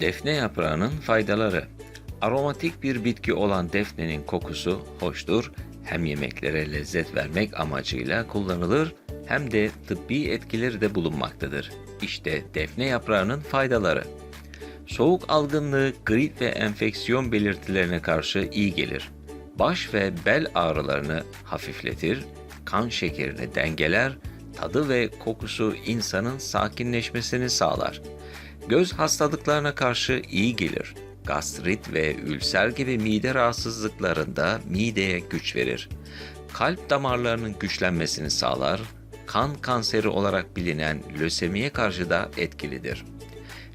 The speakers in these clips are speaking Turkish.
Defne yaprağının faydaları. Aromatik bir bitki olan defnenin kokusu hoştur. Hem yemeklere lezzet vermek amacıyla kullanılır hem de tıbbi etkileri de bulunmaktadır. İşte defne yaprağının faydaları. Soğuk algınlığı, grip ve enfeksiyon belirtilerine karşı iyi gelir. Baş ve bel ağrılarını hafifletir, kan şekerini dengeler, tadı ve kokusu insanın sakinleşmesini sağlar. Göz hastalıklarına karşı iyi gelir. Gastrit ve ülser gibi mide rahatsızlıklarında mideye güç verir. Kalp damarlarının güçlenmesini sağlar. Kan kanseri olarak bilinen lösemiye karşı da etkilidir.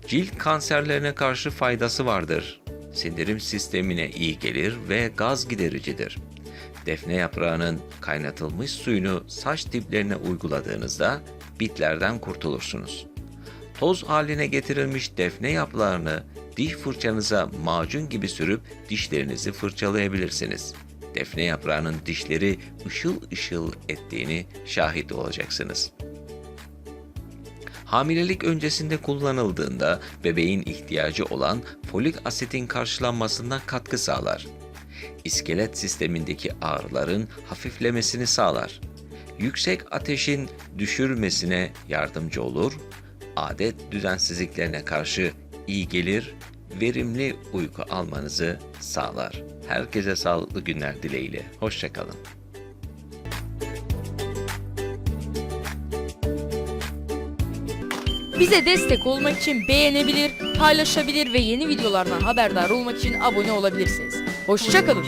Cilt kanserlerine karşı faydası vardır. Sindirim sistemine iyi gelir ve gaz gidericidir. Defne yaprağının kaynatılmış suyunu saç diplerine uyguladığınızda bitlerden kurtulursunuz. Toz haline getirilmiş defne yaprağını diş fırçanıza macun gibi sürüp dişlerinizi fırçalayabilirsiniz. Defne yaprağının dişleri ışıl ışıl ettiğini şahit olacaksınız. Hamilelik öncesinde kullanıldığında bebeğin ihtiyacı olan folik asitin karşılanmasına katkı sağlar. İskelet sistemindeki ağrıların hafiflemesini sağlar. Yüksek ateşin düşürmesine yardımcı olur. Adet düzensizliklerine karşı iyi gelir, verimli uyku almanızı sağlar. Herkese sağlıklı günler dileğiyle. Hoşçakalın. Bize destek olmak için beğenebilir, paylaşabilir ve yeni videolardan haberdar olmak için abone olabilirsiniz. Hoşçakalın.